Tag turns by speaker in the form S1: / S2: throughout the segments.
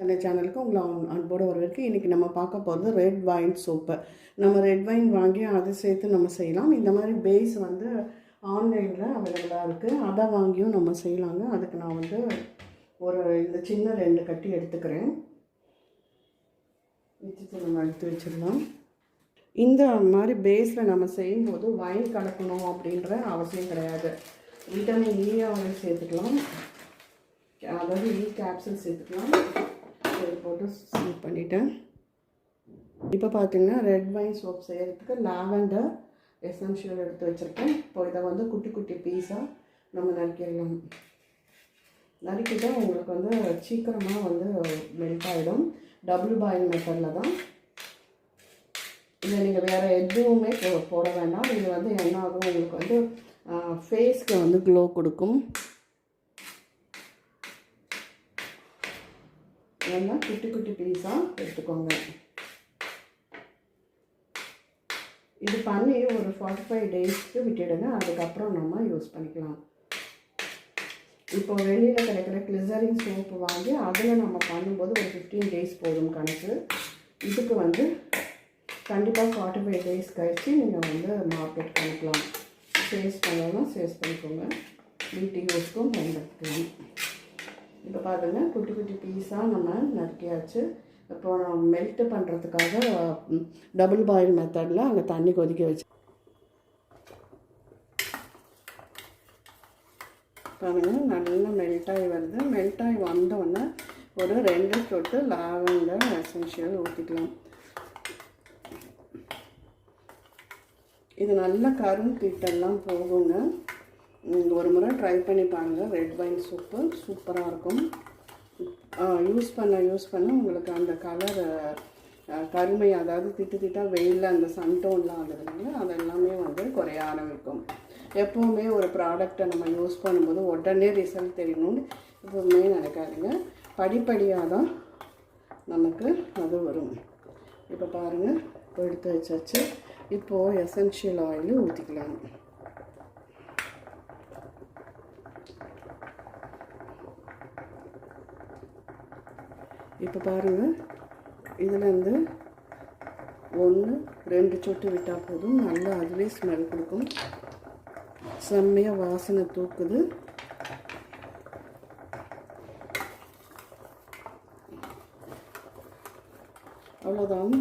S1: அந்த சேனலுக்கு உங்களை அன்- அன்போடு வரவேற்கு. இன்றைக்கி நம்ம பார்க்க போகிறது ரெட் வைன் சோப்பு நம்ம ரெட் வைன் வாங்கி அதை சேர்த்து நம்ம செய்யலாம். இந்த மாதிரி பேஸ் வந்து ஆன்லைனில் அவைலபிளாக இருக்குது அதை வாங்கியும் நம்ம செய்யலாங்க. அதுக்கு நான் வந்து ஒரு இந்த சின்ன ரெண்டு கட்டி எடுத்துக்கிறேன். வச்சுட்டு நம்ம எடுத்து வச்சிடலாம். இந்த மாதிரி பேஸில் நம்ம செய்யும்போது வைன் கலக்கணும் அப்படின்ற அவசியம் கிடையாது. விட்டமின் இ ஆயில் சேர்த்துக்கலாம். அதாவது e இ கேப்சூல் சேர்த்துக்கலாம். இது போட்டு சீல் பண்ணிட்டேன். இப்போ பார்த்தீங்கன்னா ரெட் வைன் சோப் செய்கிறதுக்கு லாவெண்டர் எசன்ஷியல் எடுத்து வச்சுருக்கேன். இப்போ இதை வந்து குட்டி குட்டி பீஸாக நம்ம நறுக்கிடலாம். நறுக்கிட்டால் உங்களுக்கு வந்து சீக்கிரமாக வந்து மெல்ட் ஆகிடும் டபுள் பாயில் மெத்தடில் தான். இதை நீங்கள் வேறு எதுவுமே போ- போட வேண்டாம். இது வந்து என்ன ஆகும்? உங்களுக்கு வந்து ஃபேஸ்க்கு வந்து க்ளோ கொடுக்கும். நல்லா குட்டி குட்டி பீஸாக எடுத்துக்கோங்க. இது பண்ணி ஒரு ஃபார்ட்டி ஃபைவ் டேஸ்க்கு விட்டுடுங்க. அதுக்கப்புறம் நம்ம யூஸ் பண்ணிக்கலாம். இப்போ வெளியில் கிடைக்கிற கிளிசரிங் சோப்பு வாங்கி அதில் நம்ம பண்ணும்போது ஒரு ஃபிஃப்டீன் டேஸ் போதும் கணக்கு. இதுக்கு வந்து கண்டிப்பாக ஃபார்ட்டி ஃபைவ் டேஸ் கழித்து நீங்கள் வந்து மார்க்கெட் பண்ணிக்கலாம். சேல்ஸ் பண்ணலாம் சேல்ஸ் பண்ணிக்கோங்க. வீட்டு யூஸ்க்கும் பயன்படுத்தலாம் இப்போ பாருங்கள் குட்டி குட்டி பீஸாக நம்ம நறுக்கியாச்சு. இப்போ நம்ம மெல்ட் பண்ணுறதுக்காக டபுள் பாயில் மெத்தடில் அங்கே தண்ணி கொதிக்க வச்சு பாருங்கள் நல்லா மெல்ட்டாகி வருது. மெல்ட்டாகி வந்தோடனே ஒரு ரெண்டு சொட்டு லாவெண்டர் எசென்ஷியல் ஊற்றிக்கலாம் இது நல்ல கரும்பீட்டெல்லாம் போகுங்க. ஒரு முறை ட்ரை பண்ணி பாருங்கள் ரெட் வைன் சூப்பு சூப்பராக இருக்கும். யூஸ் பண்ண யூஸ் பண்ண உங்களுக்கு அந்த கலர் கருமை அதாவது திட்டு திட்டாக வெயிலில் அந்த சன்டோன்லாம் ஆகுதுங்களா அது எல்லாமே வந்து குறைய ஆரம்பிக்கும். எப்போவுமே ஒரு ப்ராடக்டை நம்ம யூஸ் பண்ணும்போது உடனே ரிசல்ட் தெரியணும்னு எப்போவுமே நினைக்காதுங்க. படிப்படியாக தான் நமக்கு அது வரும். இப்போ பாருங்கள் எடுத்து வச்சாச்சு. இப்போது எசென்ஷியல் ஆயில் ஊற்றிக்கலாம் இப்போ பாருங்கள் இதுலேருந்து ஒன்று ரெண்டு சொட்டு விட்டால் போதும். நல்லா அதுவே ஸ்மெல் கொடுக்கும். செம்மையாக வாசனை தூக்குது. அவ்வளோதான்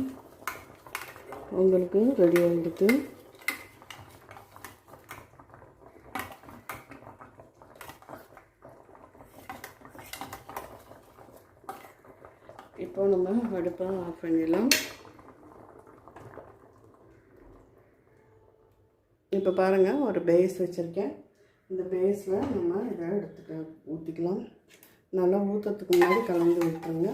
S1: உங்களுக்கு ரெடி ஆகிடுது இப்போ நம்ம அடுப்பை ஆஃப் பண்ணிடலாம். இப்போ பாருங்கள் ஒரு பேஸ் வச்சுருக்கேன். இந்த பேஸில் நம்ம இதை எடுத்துக்க ஊற்றிக்கலாம் நல்லா ஊற்றுறதுக்கு முன்னாடி கலந்து விட்டுருங்க.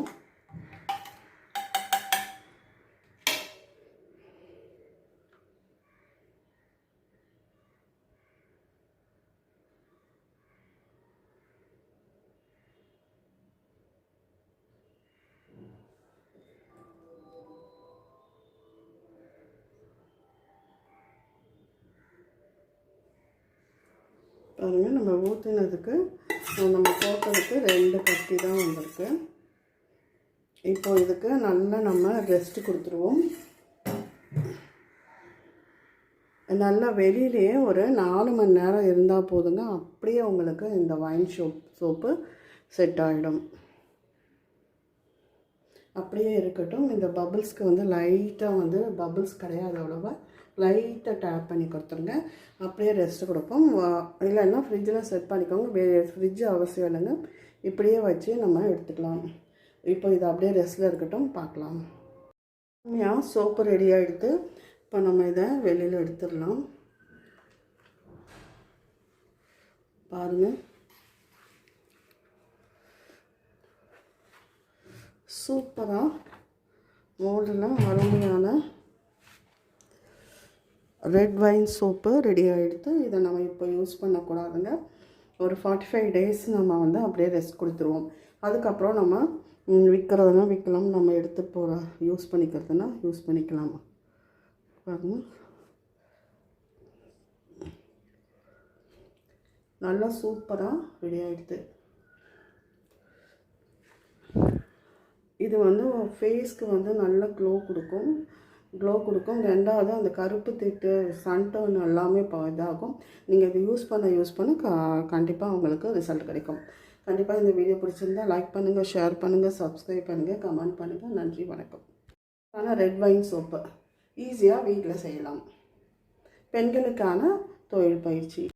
S1: பாருங்கள் நம்ம ஊற்றினதுக்கு நம்ம போட்டதுக்கு ரெண்டு கட்டி தான் வந்திருக்கு. இப்போ இதுக்கு நல்லா நம்ம ரெஸ்ட் கொடுத்துருவோம். நல்லா வெளியிலேயே ஒரு நாலு மணி நேரம் இருந்தால் போதுங்க அப்படியே உங்களுக்கு இந்த வைன் சோப் சோப்பு செட் ஆகிடும் அப்படியே இருக்கட்டும். இந்த பபுள்ஸ்க்கு வந்து லைட்டாக வந்து பபுள்ஸ் கிடையாது அவ்வளோவா. லைட்டாக டேப் பண்ணி கொடுத்துருங்க. அப்படியே ரெஸ்ட் கொடுப்போம். வா- இல்லைன்னா ஃப்ரிட்ஜில் செட் பண்ணிக்கோங்க. வே ஃப்ரிட்ஜ் அவசியம் இல்லைங்க. இப்படியே வச்சு நம்ம எடுத்துக்கலாம். இப்போ இது அப்படியே ரெஸ்ட்டில் இருக்கட்டும். பார்க்கலாம். உண்மையாக சோப்பு ரெடி ஆகிடுது இப்போ நம்ம இதை வெளியில் எடுத்துடலாம். பாருங்கள் சூப்பராக மோல்டெலாம் அருமையான ரெட் வைன் சோப்பு ரெடி ஆகிடுது இதை நம்ம இப்போ யூஸ் பண்ணக்கூடாதுங்க. ஒரு ஃபார்ட்டி ஃபைவ் டேஸ் நம்ம வந்து அப்படியே ரெஸ்ட் கொடுத்துருவோம். அதுக்கப்புறம் நம்ம விற்கிறதுனா விற்கலாம் நம்ம எடுத்து போகிற யூஸ் பண்ணிக்கிறதுனா யூஸ் பண்ணிக்கலாம்? பாருங்க. நல்லா சூப்பராக ரெடி ஆகிடுது இது வந்து ஃபேஸ்க்கு வந்து நல்ல க்ளோ கொடுக்கும். க்ளோ கொடுக்கும். ரெண்டாவது அந்த கருப்பு திட்டு சன்டோன் எல்லாமே இப்போ இதாகும். நீங்கள் இது யூஸ் பண்ண யூஸ் பண்ண க கண்டிப்பாக உங்களுக்கு ரிசல்ட் கிடைக்கும். கண்டிப்பாக இந்த வீடியோ பிடிச்சிருந்தா லைக் பண்ணுங்கள் ஷேர் பண்ணுங்கள் சப்ஸ்கிரைப் பண்ணுங்கள் கமெண்ட் பண்ணுங்கள் நன்றி வணக்கம். ஆனால் ரெட் வைன் சோப்பு ஈஸியாக வீட்டில் செய்யலாம். பெண்களுக்கான தொழில் பயிற்சி.